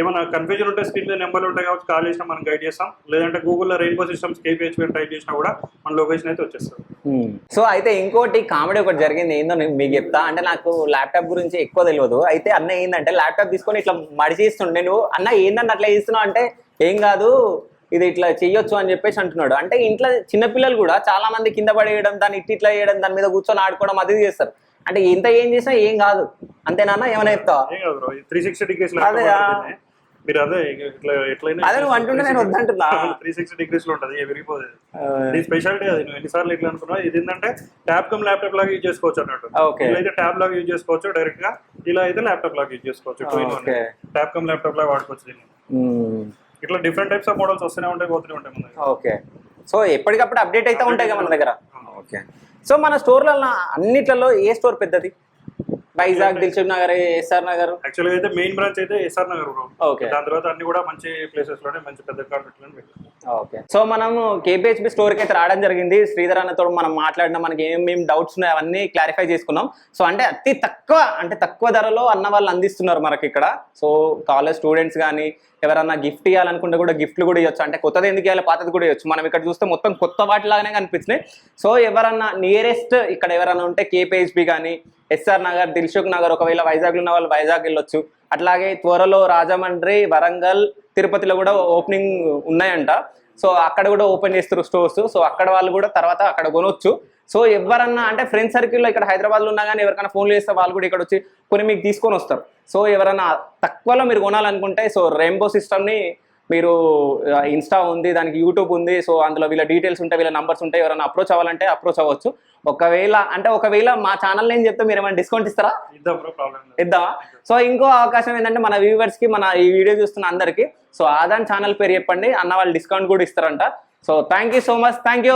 ఏమైనా కన్ఫ్యూజన్ ఉంటే స్క్రీన్ మీద నెంబర్లు ఉంటాయి కాబట్టి కాల్ చేసినా మనం గైడ్ చేస్తాం. లేదంటే గూగుల్లో రెయిన్బో సిస్టమ్స్ కేపీహెచ్పి టైప్ చేసినా కూడా మన లొకేషన్ అయితే వచ్చేస్తుంది. Hmm. సో అయితే ఇంకోటి కామెడీ ఒకటి జరిగింది. ఏందో నేను మీకు చెప్తా. అంటే నాకు ల్యాప్టాప్ గురించి ఎక్కువ తెలియదు. అయితే అన్న ఏంటంటే ల్యాప్టాప్ తీసుకొని ఇట్లా మడిచేస్తుండే. నువ్వు అన్న ఏందని అట్లా చేస్తున్నావు? అంటే ఏం కాదు ఇది ఇట్లా చెయ్యొచ్చు అని చెప్పేసి అంటున్నాడు. అంటే ఇంట్లో చిన్నపిల్లలు కూడా చాలా మంది కింద పడేయడం దాన్ని ఇట్టి ఇట్లా చేయడం దాని మీద కూర్చొని ఆడుకోవడం అది చేస్తారు. అంటే ఎంత ఏం చేసినా ఏం కాదు. అంతేనా ఏమైనా చెప్తావా? ఏం కాదు బ్రో. త్రీ సిక్స్టీ డిగ్రీస్ అదే. మీరు అదే ఇట్లా ఎట్లయినా అదే నువ్వు అంటుంటే నేను వద్దంటున్నా. త్రీ సిక్స్టీ డిగ్రీస్లో ఉంటుంది విరిగిపోదు. ఇది స్పెషాలిటీ అది. నువ్వు ఎన్నిసార్లు ఇట్లా అనుకున్నావు ఇది ఏంటంటే ట్యాబ్ కమ్ ల్యాప్టాప్ లాగా యూజ్ చేసుకోవచ్చు అన్నట్టు. ఇలా అయితే ట్యాబ్ లాగా యూజ్ చేసుకోవచ్చు డైరెక్ట్గా. ఇలా అయితే ల్యాప్టాప్ లాగా యూజ్ చేసుకోవచ్చు. ట్యాబ్ కమ్ ల్యాప్టాప్ లాగా వాడుకోవచ్చు దీన్ని. ఇట్లా డిఫరెంట్ టైప్స్ ఆఫ్ మోడల్స్ వస్తూనే ఉంటాయి పోతూనే ఉంటాయి. ఓకే. సో ఎప్పటికప్పుడు అప్డేట్ అయితే ఉంటాయి కదా మన దగ్గర? ఓకే. సో మన స్టోర్లలో అన్నిట్లలో ఏ స్టోర్ పెద్దది? వైజాగ్ దిల్సుఖ్ నగర్ ఎస్ఆర్ నగర్. యాక్చువల్గా అయితే మెయిన్ బ్రాంచ్ అయితే ఎస్ఆర్ నగర్ Okay. దాని తర్వాత అన్ని కూడా మంచి ప్లేసెస్లోనే మంచి పెద్ద కాంట్రాక్ట్లోనే ఓకే. సో మనం కేపీహెచ్బి స్టోర్కి అయితే రావడం జరిగింది. శ్రీధర్ అన్నతో మనం మాట్లాడిన మనకి ఏమేమి డౌట్స్ ఉన్నాయి అవన్నీ క్లారిఫై చేసుకున్నాం. సో అంటే అతి తక్కువ అంటే తక్కువ ధరలో అన్న వాళ్ళు అందిస్తున్నారు మనకి ఇక్కడ. సో కాలేజ్ స్టూడెంట్స్ కానీ ఎవరన్నా గిఫ్ట్ ఇవ్వాలనుకుంటే కూడా గిఫ్ట్లు కూడా ఇవ్వచ్చు అంటే కొత్తది ఎందుకు ఇవ్వాలి పాతది కూడా ఇవ్వచ్చు మనం ఇక్కడ చూస్తే మొత్తం కొత్త వాటిలాగానే కనిపిస్తున్నాయి. సో ఎవరన్నా నియరెస్ట్ ఇక్కడ ఎవరన్నా ఉంటే కేపీహెచ్బి కానీ ఎస్ఆర్ నగర్ దిల్సుఖ్ నగర్ ఒకవేళ వైజాగ్లో ఉన్న వాళ్ళు వైజాగ్ వెళ్ళొచ్చు. అట్లాగే త్వరలో రాజమండ్రి వరంగల్ తిరుపతిలో కూడా ఓపెనింగ్ ఉన్నాయంట. సో అక్కడ కూడా ఓపెన్ చేస్తారు స్టోర్స్. సో అక్కడ వాళ్ళు కూడా తర్వాత అక్కడ కొనొచ్చు. సో ఎవరన్నా అంటే ఫ్రెండ్ సర్కిల్లో ఇక్కడ హైదరాబాద్లో ఉన్నా కానీ ఎవరికైనా ఫోన్లు చేస్తే వాళ్ళు కూడా ఇక్కడ వచ్చి కొన్ని మీకు తీసుకొని వస్తారు. సో ఎవరైనా తక్కువలో మీరు కొనాలనుకుంటే సో రెయిన్బో సిస్టమ్ని మీరు ఇన్స్టా ఉంది దానికి యూట్యూబ్ ఉంది సో అందులో వీళ్ళ డీటెయిల్స్ ఉంటాయి వీళ్ళ నంబర్స్ ఉంటాయి ఎవరైనా అప్రోచ్ అవ్వాలంటే అప్రోచ్ అవ్వచ్చు. ఒకవేళ అంటే ఒకవేళ మా ఛానల్ నేను చెప్తే మీరు ఏమైనా డిస్కౌంట్ ఇస్తారా? ఇద్దామా? సో ఇంకో అవకాశం ఏంటంటే మన వ్యూవర్స్కి మన ఈ వీడియో చూస్తున్న అందరికి సో ఆదాన్ ఛానల్ పేరు చెప్పండి అన్న వాళ్ళు డిస్కౌంట్ కూడా ఇస్తారంట. So thank you so much thank you